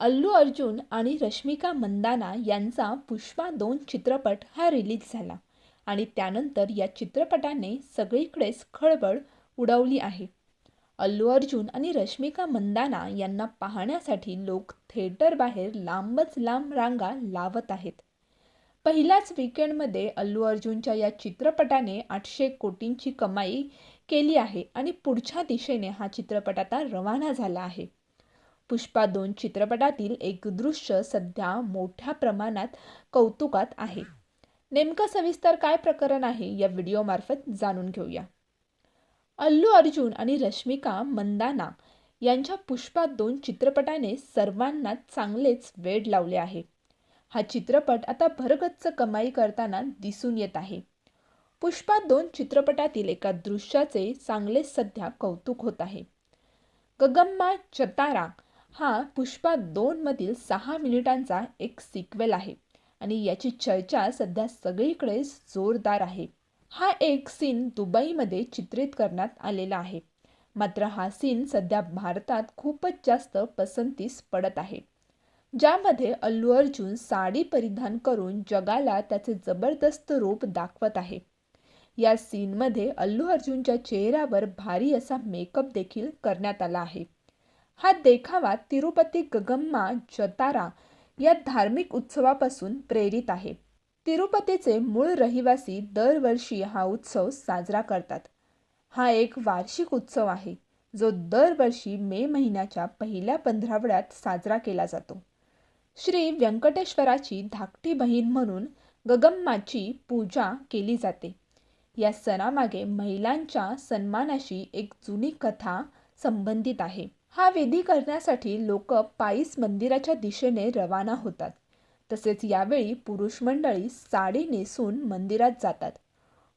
अल्लू अर्जुन आणि रश्मिका मंदाना यांचा पुष्पा दोन चित्रपट हा रिलीज झाला आणि त्यानंतर या चित्रपटाने सगळीकडेच खळबळ उडवली आहे. अल्लू अर्जुन आणि रश्मिका मंदाना यांना पाहण्यासाठी लोक थिएटरबाहेर लांबच लांब रांगा लावत आहेत. पहिल्याच विकेंडमध्ये अल्लू अर्जुनच्या या चित्रपटाने आठशे कोटींची कमाई केली आहे आणि पुढच्या दिशेने हा चित्रपट आता रवाना झाला आहे. पुष्पा दोन चित्रपटातील एक दृश्य सध्या मोठ्या प्रमाणात कौतुकात आहे. नेमकं सविस्तर काय प्रकरण आहे या व्हिडिओमार्फत जाणून घेऊया. अल्लू अर्जुन आणि रश्मिका मंदाना यांच्या पुष्पा दोन चित्रपटाने सर्वांना चांगलेच वेड लावले आहे. हा चित्रपट आता भरगच्च कमाई करताना दिसून येत आहे. पुष्पा दोन चित्रपटातील एका दृश्याचे चांगले सध्या कौतुक होत आहे. गगम्मा चतारा हा पुष्पा दोनमधील सहा मिनिटांचा एक सिक्वेल आहे. आणि याची चर्चा सध्या सगळीकडेच जोरदार आहे. हा एक सीन दुबईमध्ये चित्रित करण्यात आलेला आहे. मात्र हा सीन सध्या भारतात खूपच जास्त पसंतीस पडत आहे. ज्यामध्ये अल्लू अर्जुन साडी परिधान करून जगाला त्याचे जबरदस्त रूप दाखवत आहे. या सीनमध्ये अल्लू अर्जुनच्या चेहऱ्यावर भारी असा मेकअप देखील करण्यात आला आहे. हा देखावा तिरुपती गगम्मा जतारा या धार्मिक उत्सवापासून प्रेरित आहे. तिरुपतीचे मूळ रहिवासी दरवर्षी हा उत्सव साजरा करतात. हा एक वार्षिक उत्सव आहे जो दरवर्षी मे महिन्याच्या पहिल्या पंधरावड्यात साजरा केला जातो. श्री व्यंकटेश्वराची धाकटी बहीण म्हणून गगम्माची पूजा केली जाते. या सणामागे महिलांच्या सन्मानाशी एक जुनी कथा संबंधित आहे. हा विधी करण्यासाठी लोक पायीस मंदिराच्या दिशेने रवाना होतात. तसेच यावेळी पुरुष मंडळी साडी नेसून मंदिरात जातात.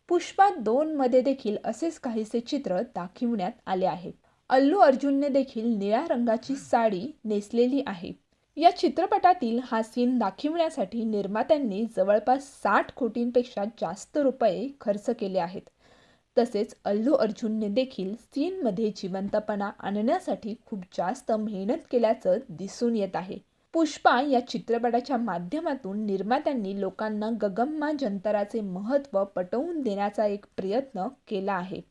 पुष्पा दोनमध्ये देखील असेच काहीसे चित्र दाखविण्यात आले आहे. अल्लू अर्जुनने देखील निळ्या रंगाची साडी नेसलेली आहे. या चित्रपटातील हा सीन दाखविण्यासाठी निर्मात्यांनी जवळपास साठ कोटींपेक्षा जास्त रुपये खर्च केले आहेत. तसेच अल्लू अर्जुनने देखील सीनमध्ये जिवंतपणा आणण्यासाठी खूप जास्त मेहनत केल्याचं दिसून येत आहे. पुष्पा या चित्रपटाच्या माध्यमातून निर्मात्यांनी लोकांना गगम्मा जंतराचे महत्त्व पटवून देण्याचा एक प्रयत्न केला आहे.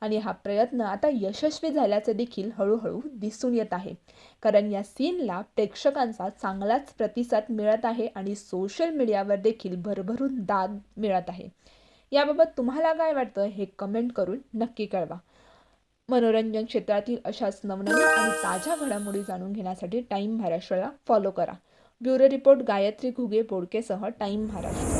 आणि हा प्रयत्न आता यशस्वी झाल्याचे देखील हळूहळू दिसून येत आहे. कारण या सीनला प्रेक्षकांचा चांगलाच प्रतिसाद मिळत आहे आणि सोशल मीडियावर देखील भरभरून दाद मिळत आहे. याबाबत तुम्हाला काय वाटतं हे कमेंट करून नक्की कळवा. मनोरंजन क्षेत्रातील अशाच नवनवीन आणि ताज्या घडामोडी जाणून घेण्यासाठी टाईम महाराष्ट्राला फॉलो करा. ब्युरो रिपोर्ट गायत्री घुगे बोडकेसह टाईम महाराष्ट्र